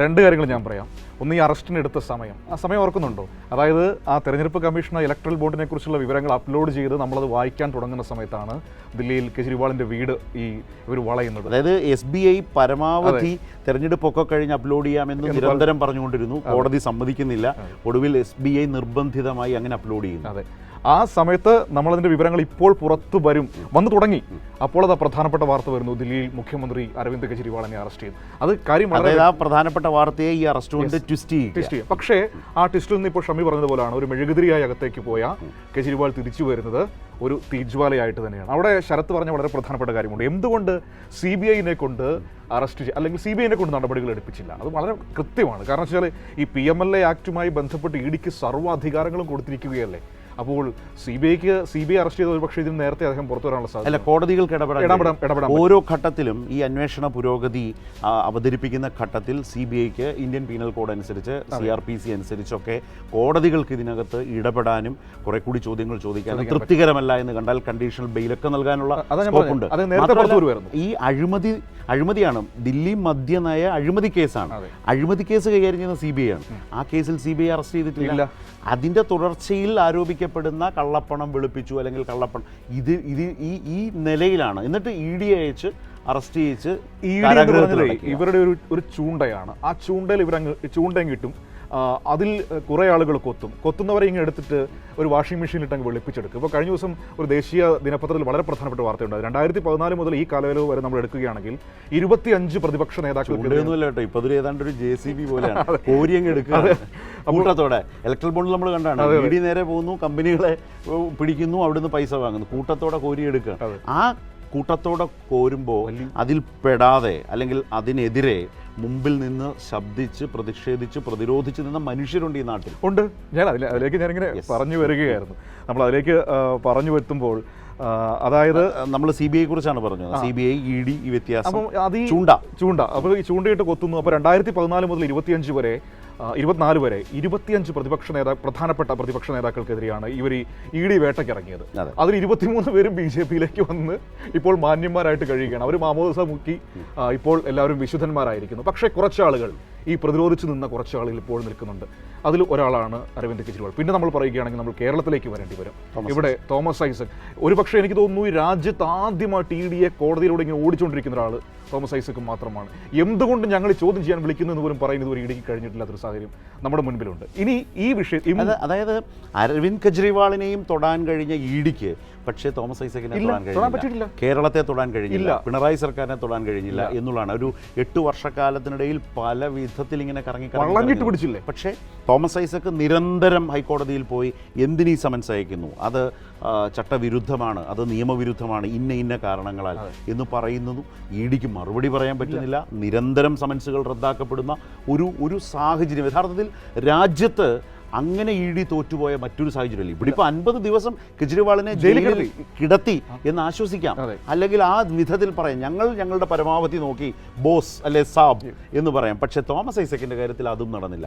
രണ്ട് കാര്യങ്ങൾ ഞാൻ പറയാം. ഒന്ന് ഈ അറസ്റ്റിന് എടുത്ത സമയം. ആ സമയം ഓർക്കുന്നുണ്ടോ? അതായത് ആ തെരഞ്ഞെടുപ്പ് കമ്മീഷൻ ഇലക്ട്രൽ ബോണ്ടിനെ കുറിച്ചുള്ള വിവരങ്ങൾ അപ്ലോഡ് ചെയ്ത് നമ്മളത് വായിക്കാൻ തുടങ്ങുന്ന സമയത്താണ് ദില്ലിയിൽ കെജ്രിവാളിന്റെ വീട് ഈ ഇവർ വളയുന്നത്. അതായത് എസ് ബി ഐ പരമാവധി തെരഞ്ഞെടുപ്പൊക്കെ കഴിഞ്ഞ് അപ്ലോഡ് ചെയ്യാമെന്ന് നിരന്തരം പറഞ്ഞുകൊണ്ടിരുന്നു. കോടതി സമ്മതിക്കുന്നില്ല. ഒടുവിൽ എസ് ബി ഐ നിർബന്ധിതമായി അങ്ങനെ അപ്ലോഡ് ചെയ്യുന്നു. അതെ. ആ സമയത്ത് നമ്മളതിന്റെ വിവരങ്ങൾ ഇപ്പോൾ പുറത്തു വരും. വന്നു തുടങ്ങി. അപ്പോൾ അത് പ്രധാനപ്പെട്ട വാർത്ത വരുന്നു. ദില്ലിയിൽ മുഖ്യമന്ത്രി അരവിന്ദ് കെജ്രിവാളിനെ അറസ്റ്റ് ചെയ്തു. അത് കാര്യം വളരെ അതായത് ആ പ്രധാനപ്പെട്ട വാർത്തയെ ഈ അറസ്റ്റ് കൊണ്ട് ട്വിസ്റ്റ് ട്വിസ്റ്റ് ചെയ്യും പക്ഷേ ആ ട്വിസ്റ്റിൽ നിന്ന് ഇപ്പോൾ ഷമി പറഞ്ഞതുപോലെയാണ് ഒരു മെഴുകുതിരിയായി അകത്തേക്ക് പോയ കെജ്രിവാൾ തിരിച്ചു വരുന്നത് ഒരു തീജ്വാലയായിട്ട് തന്നെയാണ്. അവിടെ ശരത്ത് പറഞ്ഞ വളരെ പ്രധാനപ്പെട്ട കാര്യമുണ്ട്. എന്തുകൊണ്ട് സി ബി ഐനെ കൊണ്ട് അറസ്റ്റ് ചെയ്യുക അല്ലെങ്കിൽ സി ബി ഐനെ കൊണ്ട് നടപടികൾ എടുപ്പിച്ചില്ല? അത് വളരെ കൃത്യമാണ്. കാരണം വെച്ചാൽ ഈ പി എം എൽ എ ആക്ടുമായി ബന്ധപ്പെട്ട് ഇഡിക്ക് സർവ അധികാരങ്ങളും കൊടുത്തിരിക്കുകയല്ലേ? അപ്പോൾ സി ബി ഐക്ക് സി ബി ഐ അറസ്റ്റ് ചെയ്ത ഒരു പക്ഷേ ഇതിന് നേരത്തെ അദ്ദേഹം പുറത്തു വരാനുള്ള അല്ല സാധ്യത കോടതികൾക്ക് ഇടപെടാൻ ഇടപെടാം ഓരോ ഘട്ടത്തിലും ഈ അന്വേഷണ പുരോഗതി അവതരിപ്പിക്കുന്ന ഘട്ടത്തിൽ സി ബി ഐക്ക് ഇന്ത്യൻ പീനൽ കോഡ് അനുസരിച്ച് സി ആർ പി സി അനുസരിച്ചൊക്കെ കോടതികൾക്ക് ഇതിനകത്ത് ഇടപെടാനും കുറെ കൂടി ചോദ്യങ്ങൾ ചോദിക്കാനും തൃപ്തികരമല്ല എന്ന് കണ്ടാൽ കണ്ടീഷണൽ ബെയിലൊക്കെ നൽകാനുള്ള ഈ അഴിമതി അഴിമതിയാണ് ദില്ലി മദ്യനയ അഴിമതി കേസാണ്. അഴിമതി കേസ് കൈകാര്യം ചെയ്യുന്ന സി ബി ഐ ആണ്. ആ കേസിൽ സി ബി ഐ അറസ്റ്റ് ചെയ്തിട്ടില്ല. അതിന്റെ തുടർച്ചയിൽ ആരോപിക്കപ്പെടുന്ന കള്ളപ്പണം വെളുപ്പിച്ചു അല്ലെങ്കിൽ കള്ളപ്പണം. ഇത് ഇത് ഈ ഈ നിലയിലാണ്. എന്നിട്ട് ഇ ഡി അയച്ച് അറസ്റ്റ് ചെയ്യിച്ച് അടയ്ക്കുക. ഇവരുടെ ഒരു ഒരു ചൂണ്ടയാണ്. ആ ചൂണ്ടയിൽ ഇവരങ്ങ് ചൂണ്ടയും കിട്ടും. അതിൽ കുറേ ആളുകൾ കൊത്തും. കൊത്തുന്നവരെ ഇങ്ങനെ എടുത്തിട്ട് ഒരു വാഷിംഗ് മെഷീനിലിട്ട് അങ്ങ് വെളുപ്പിച്ചെടുക്കും. ഇപ്പോൾ കഴിഞ്ഞ ദിവസം ഒരു ദേശീയ ദിനപത്രത്തിൽ വളരെ പ്രധാനപ്പെട്ട വാർത്തയുണ്ട് രണ്ടായിരത്തി പതിനാല് മുതൽ ഈ കാലയളവ് വരെ നമ്മൾ എടുക്കുകയാണെങ്കിൽ ഇരുപത്തിയഞ്ച് പ്രതിപക്ഷ നേതാക്കൾ ഏതാണ്ട് ഒരു ജെ സി ബി പോലെയാണ്. കോരിയങ്ങ് എടുക്കുക കൂട്ടത്തോടെ. ഇലക്ട്രൽ ബോണ്ടിൽ നമ്മൾ കണ്ടാണ്. ഇടി നേരെ പോകുന്നു കമ്പനികളെ പിടിക്കുന്നു അവിടുന്ന് പൈസ വാങ്ങുന്നു. കൂട്ടത്തോടെ കോരിയെടുക്കുക. ആ കൂട്ടത്തോടെ കോരുമ്പോൾ അതിൽ പെടാതെ അല്ലെങ്കിൽ അതിനെതിരെ മുമ്പിൽ നിന്ന് ശബ്ദിച്ച് പ്രതിഷേധിച്ച് പ്രതിരോധിച്ച് നിന്ന മനുഷ്യരുണ്ട് ഈ നാട്ടിൽ. ഉണ്ട്. ഞാൻ അതിൽ അതിലേക്ക് ഞാനിങ്ങനെ പറഞ്ഞു വരികയായിരുന്നു. നമ്മൾ അതിലേക്ക് പറഞ്ഞു വരുത്തുമ്പോൾ അതായത് നമ്മൾ സി ബി ഐ കുറിച്ചാണ് പറഞ്ഞത്. C B I E D ഈ വ്യത്യാസം. അപ്പം അത് ചൂണ്ട. ചൂണ്ട. അപ്പോൾ ഈ ചൂണ്ടയിട്ട് കൊത്തുന്നു. അപ്പോൾ രണ്ടായിരത്തി പതിനാല് മുതൽ ഇരുപത്തിയഞ്ച് വരെ ഇരുപത്തിനാല് വരെ ഇരുപത്തിയഞ്ച് പ്രതിപക്ഷ നേതാ പ്രധാനപ്പെട്ട പ്രതിപക്ഷ നേതാക്കൾക്കെതിരെയാണ് ഇവർ ഇ ഡി വേട്ടയ്ക്കിറങ്ങിയത്. ഇറങ്ങിയത് അതിൽ ഇരുപത്തിമൂന്ന് പേരും ബി ജെ പിയിലേക്ക് വന്ന് ഇപ്പോൾ മാന്യന്മാരായിട്ട് കഴിയുകയാണ്. അവർ മാമോദിസ മുക്കി ഇപ്പോൾ എല്ലാവരും വിശുദ്ധന്മാരായിരിക്കുന്നു. പക്ഷേ കുറച്ചാളുകൾ ഈ പ്രതിരോധിച്ചു നിന്ന കുറച്ച് ആളുകൾ ഇപ്പോൾ നിൽക്കുന്നുണ്ട്. അതിൽ ഒരാളാണ് അരവിന്ദ് കെജ്രിവാൾ. പിന്നെ നമ്മൾ പറയുകയാണെങ്കിൽ നമ്മൾ കേരളത്തിലേക്ക് വരേണ്ടി വരും. ഇവിടെ തോമസ് ഐസക്. ഒരു പക്ഷേ എനിക്ക് തോന്നുന്നു ഈ രാജ്യത്ത് ആദ്യമായിട്ട് ഇ ഡിയെ കോടതിയിലൂടെ ഇങ്ങനെ ഓടിച്ചുകൊണ്ടിരിക്കുന്ന ഒരാൾ തോമസ് ഐസക് മാത്രമാണ്. എന്തുകൊണ്ട് ഞങ്ങൾ ചോദ്യം ചെയ്യാൻ വിളിക്കുന്നു എന്ന് പോലും പറയുന്നത് ഒരു ഇടിക്ക് കഴിഞ്ഞിട്ടില്ലാത്തൊരു സാഹചര്യം നമ്മുടെ മുൻപിലുണ്ട്. ഇനി ഈ വിഷയം അതായത് അരവിന്ദ് കെജ്രിവാളിനെയും തൊടാൻ കഴിഞ്ഞ ഇ ഡിക്ക് പക്ഷേ തോമസ് ഐസക്കിനെ തൊടാൻ കഴിഞ്ഞില്ല. കേരളത്തെ തൊടാൻ കഴിഞ്ഞില്ല. പിണറായി സർക്കാരിനെ തൊടാൻ കഴിഞ്ഞില്ല എന്നുള്ളതാണ്. ഒരു എട്ട് വർഷക്കാലത്തിനിടയിൽ പല വിധത്തിൽ ഇങ്ങനെ കറങ്ങി പിടിച്ചില്ലേ? പക്ഷേ തോമസ് ഐസക്ക് നിരന്തരം ഹൈക്കോടതിയിൽ പോയി എന്തിനീ സമൻസ് അയക്കുന്നു അത് ചട്ടവിരുദ്ധമാണ് അത് നിയമവിരുദ്ധമാണ് ഇന്ന ഇന്ന കാരണങ്ങളാൽ എന്ന് പറയുന്നതും ഇ ഡിക്ക് മറുപടി പറയാൻ പറ്റുന്നില്ല. നിരന്തരം സമൻസുകൾ റദ്ദാക്കപ്പെടുന്ന ഒരു ഒരു സാഹചര്യം. യഥാർത്ഥത്തിൽ രാജ്യത്ത് അങ്ങനെ ഇ ഡി തോറ്റുപോയ മറ്റൊരു സാഹചര്യമല്ല? ഇവിടെ ഇപ്പൊ അൻപത് ദിവസം കെജ്രിവാളിനെ ജയിലിൽ ജയിലിൽ കിടത്തി എന്ന് ആശ്വസിക്കാം. അല്ലെങ്കിൽ ആ വിധത്തിൽ പറയാം. ഞങ്ങൾ ഞങ്ങളുടെ പരമാവധി നോക്കി ബോസ് അല്ലെ സാബ് എന്ന് പറയാം. പക്ഷെ തോമസ് ഐസക്കിന്റെ കാര്യത്തിൽ അതും നടന്നില്ല.